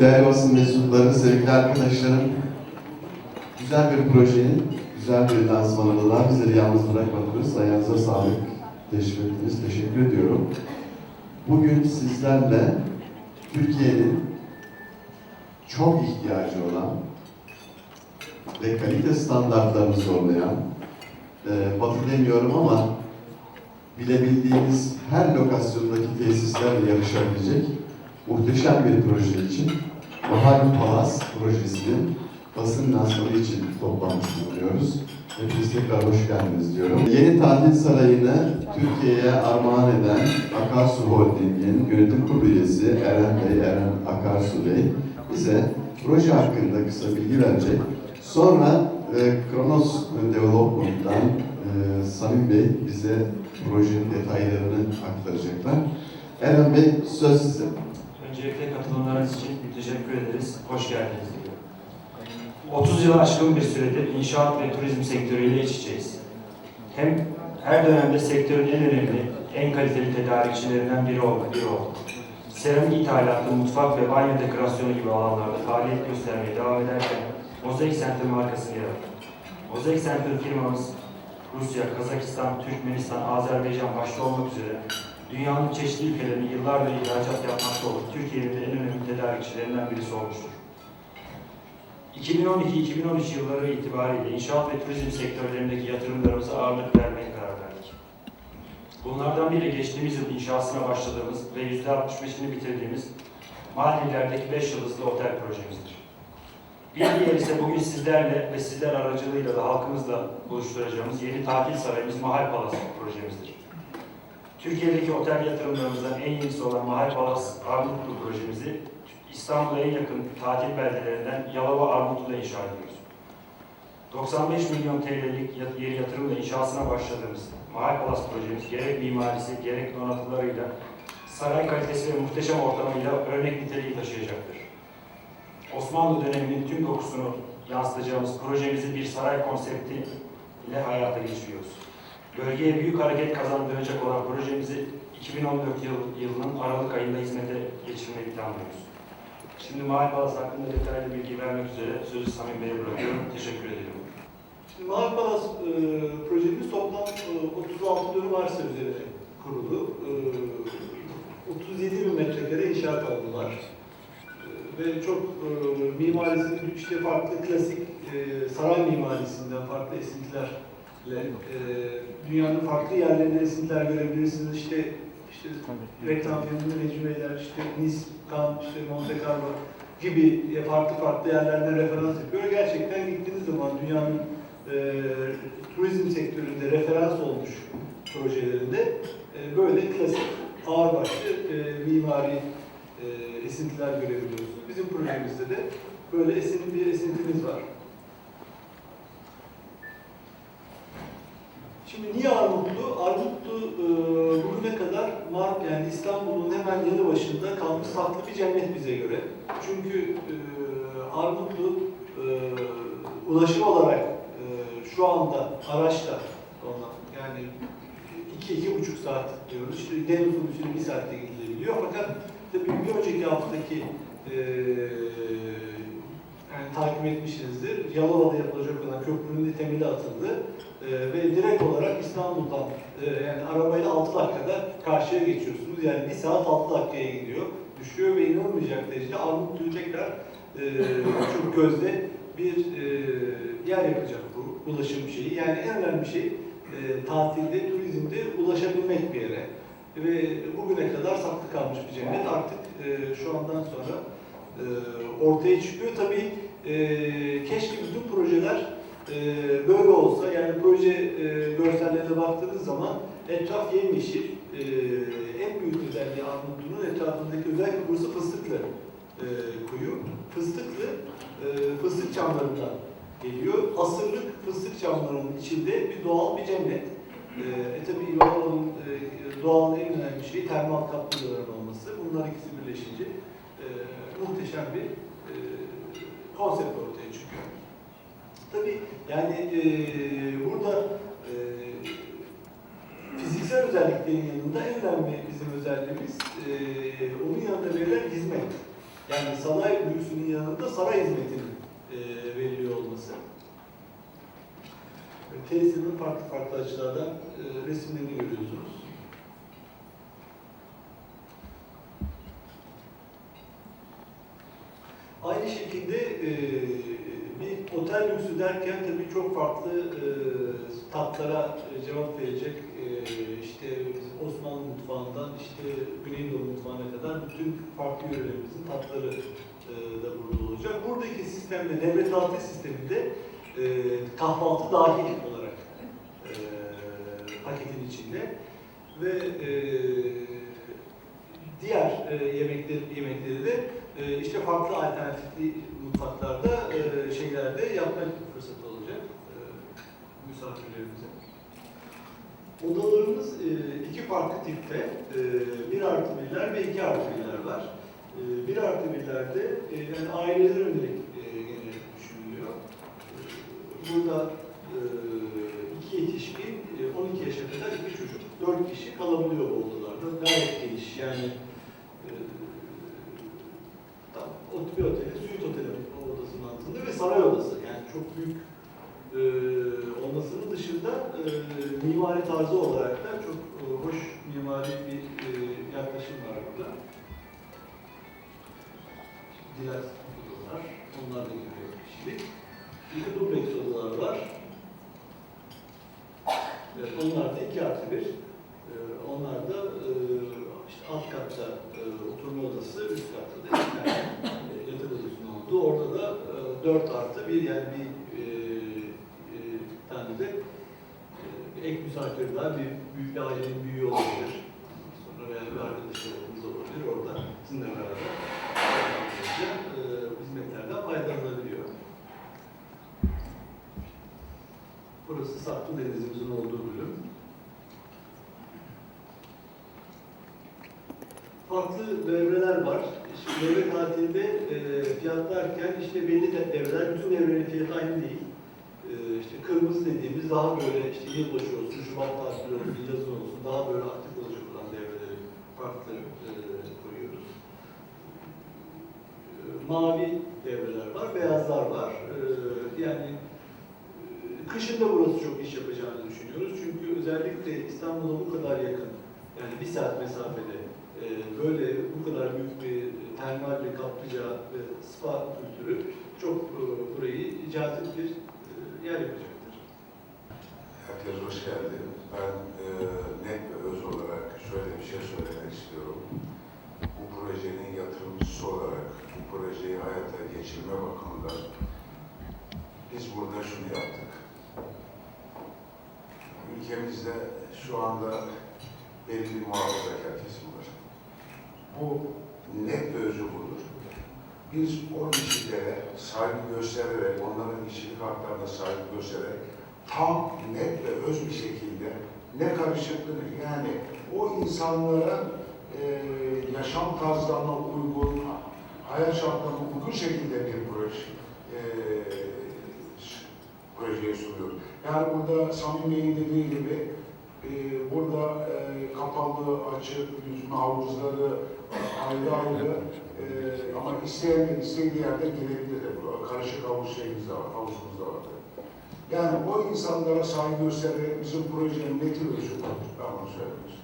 Değerli basın mensupları, sevgili arkadaşlarım, güzel bir projenin, güzel bir lansmanında daha bizleri yalnız bırakmadınız. Ayağınıza sağlık. Teşekkür ettiniz. Teşekkür ediyorum. Bugün sizlerle Türkiye'nin çok ihtiyacı olan ve kalite standartlarını zorlayan, e, batı demiyorum ama bilebildiğimiz her lokasyondaki tesislerle yarışabilecek muhteşem bir proje için Bahar Palas projesinin basın lansmanı için toplanmış bulunuyoruz. Hepiniz tekrar hoş geldiniz diyorum. Yeni tatil sarayını Türkiye'ye armağan eden Akarsu Holding'in yönetim kurulu üyesi Eren Bey, Eren Akarsu Bey bize proje hakkında kısa bilgi verecek. Sonra e, Kronos Development'tan e, Samim Bey bize projenin detaylarını aktaracaklar. Eren Bey söz size. Öncelikle katılımlarınız için teşekkür ederiz. Hoş geldiniz diyorum. 30 yılı aşkın bir süredir inşaat ve turizm sektörüyle iç. Hem her dönemde sektörün en önemli, en kaliteli tedarikçilerinden biri oldu. Biri oldu. Seramik ithalatı, mutfak ve banyo dekorasyonu gibi alanlarda faaliyet göstermeye devam ederken Mozaik Center markasını yarattı. Mozaik Center firmamız Rusya, Kazakistan, Türkmenistan, Azerbaycan başta olmak üzere dünyanın çeşitli ülkelerine yıllardır ihracat yapmakta olup Türkiye'nin en önemli tedarikçilerinden birisi olmuştur. 2012-2013 yılları itibariyle inşaat ve turizm sektörlerindeki yatırımlarımıza ağırlık vermeye karar verdik. Bunlardan biri geçtiğimiz yıl inşasına başladığımız ve %65'ini bitirdiğimiz Mardinler'deki 5 yıldızlı otel projemizdir. Bir diğer ise bugün sizlerle ve sizler aracılığıyla da halkımızla buluşturacağımız yeni tatil sarayımız Mahal Palası projemizdir. Türkiye'deki otel yatırımlarımızdan en yenisi olan Mahal Palas Armutlu projemizi İstanbul'a en yakın tatil beldelerinden Yalova Armutlu'da inşa ediyoruz. 95 milyon TL'lik yeri yatırımla inşasına başladığımız Mahal Palas projemiz gerek mimarisi gerek donatılarıyla saray kalitesi ve muhteşem ortamıyla örnek niteliği taşıyacaktır. Osmanlı döneminin tüm dokusunu yansıtacağımız projemizi bir saray konsepti ile hayata geçiriyoruz. Bölgeye büyük hareket kazandıracak olan projemizi 2014 yıl, yılının Aralık ayında hizmete geçirmeyi planlıyoruz. Şimdi Mahal Palas hakkında detaylı bilgi vermek üzere sözü Samim Bey'e bırakıyorum. Teşekkür ediyorum. Şimdi Mahal Palas e, projemiz toplam e, 36 dönüm arsa üzerine kurulu. E, 37 bin metrekare inşaat aldılar. E, ve çok e, mimarisi işte farklı klasik e, saray mimarisinden farklı esintilerle e, dünyanın farklı yerlerinde esintiler görebilirsiniz. İşte işte reklam filmi Necmiyeler, işte Nice, Cannes, işte Monte Carlo gibi farklı farklı yerlerden referans yapıyor. Gerçekten gittiğiniz zaman dünyanın e, turizm sektöründe referans olmuş projelerinde e, böyle klasik ağırbaşlı e, mimari e, esintiler görebiliyorsunuz. Bizim projemizde de böyle esinti bir esintimiz var. Şimdi niye Armutlu? Armutlu e, bugüne kadar Mar yani İstanbul'un hemen yanı başında kalmış saklı bir cennet bize göre. Çünkü e, Armutlu e, ulaşım olarak e, şu anda araçla ondan yani iki, iki buçuk saat diyoruz. İşte deniz otobüsüyle bir saatte gidilebiliyor. Fakat tabii bir önceki haftaki e, yani takip etmişsinizdir. Yalova'da yapılacak olan köprünün de temeli atıldı. E, ve direkt olarak İstanbul'dan e, yani arabayla 6 dakikada karşıya geçiyorsunuz. Yani bir saat 6 dakikaya gidiyor. Düşüyor ve inanılmayacak derecede Armutlu'yu tekrar e, çok gözde bir e, yer yapacak bu ulaşım şeyi. Yani en önemli şey e, tatilde, turizmde ulaşabilmek bir yere. Ve bugüne kadar saklı kalmış bir cennet artık e, şu andan sonra e, ortaya çıkıyor. Tabii e, keşke bütün projeler e, böyle olsa. Yani proje e, görsellerine baktığınız zaman etraf yemyeşil. E, en büyük özelliği Armutlu'nun etrafındaki özellikle burası fıstıklı e, kuyu. Fıstıklı e, fıstık çamlarından geliyor. Asırlık fıstık çamlarının içinde bir doğal bir cennet. E, e tabi Yalova'nın e, doğal en önemli şeyi termal kaplıcaların olması. Bunlar ikisi birleşince e, muhteşem bir e, konsept ortaya çıkıyor. Tabi yani e, burada e, fiziksel özelliklerin yanında en önemli bizim özelliğimiz e, onun yanında verilen hizmet. Yani saray lüksünün yanında saray hizmetinin e, veriliyor olması. Tesisinin farklı farklı açılardan e, resimlerini görüyorsunuz. Aynı şekilde e, bir otel lüksü derken tabii çok farklı e, tatlara e, cevap verecek e, işte Osmanlı mutfağından işte Güneydoğu mutfağına kadar bütün farklı yörelerimizin tatları e, da burada olacak. Buradaki sistemde, devlet altı sisteminde e, kahvaltı dahil olarak e, paketin içinde ve e, diğer e, yemekler, yemekleri de e, işte farklı alternatifli mutfaklarda e, şeylerde yapma fırsatı olacak e, misafirlerimize. Odalarımız e, iki farklı tipte. E, bir artı birler ve iki artı birler var. E, bir artı birlerde e, yani aileler yönelik e, gene düşünülüyor. E, burada e, iki yetişkin, e, 12 yaşa kadar iki çocuk, dört kişi kalabiliyor bu odalarda. Gayet geniş yani e, bir oteli, suite oteli odasının altında ve saray odası. Yani çok büyük e, olmasının dışında e, mimari tarzı olarak da ek misafir daha bir büyük bir ailenin büyüğü olabilir. Sonra veya bir arkadaşlarımız olabilir. Orada sizinle beraber e, hizmetlerden faydalanabiliyor. Burası Saklı Denizimizin olduğu bölüm. Farklı devreler var. İşte devre tatilinde e, fiyatlarken işte belli de devreler, bütün devrelerin fiyatı aynı değil. E, işte kırmızı dediğimiz daha böyle işte yılbaşı daha böyle aktif olacak olan devreleri farklı e, koyuyoruz. E, mavi devreler var, beyazlar var. E, yani e, kışın da burası çok iş yapacağını düşünüyoruz. Çünkü özellikle İstanbul'a bu kadar yakın, yani bir saat mesafede e, böyle bu kadar büyük bir termal ve kaplıca ve spa kültürü çok e, burayı cazip bir yer yapacaktır. Herkes hoş geldi. Ben e, net ve öz olarak şöyle bir şey söylemek istiyorum. Bu projenin yatırımcısı olarak bu projeyi hayata geçirme bakımından biz burada şunu yaptık. Ülkemizde şu anda belli bir muhafazakar kesim var. Bu net özü budur. Biz o kişilere saygı göstererek, onların kişilik haklarına saygı göstererek tam, net ve öz bir şekilde ne karışıklığını yani o insanlara e, yaşam tarzlarına uygun, hayat şartlarına uygun şekilde bir proje e, projeyi sunuyor. Yani burada Samim Bey'in dediği gibi e, burada e, kapalı, açık, yüzme havuzları ayrı ayrı e, ama isteyen istediği yerde gelebilir de. Karışık havuz şeyimiz var, havuzumuz da var. Yani o insanlara saygı göstererek bizim projenin neti ölçü Ben onu söylemek istiyorum.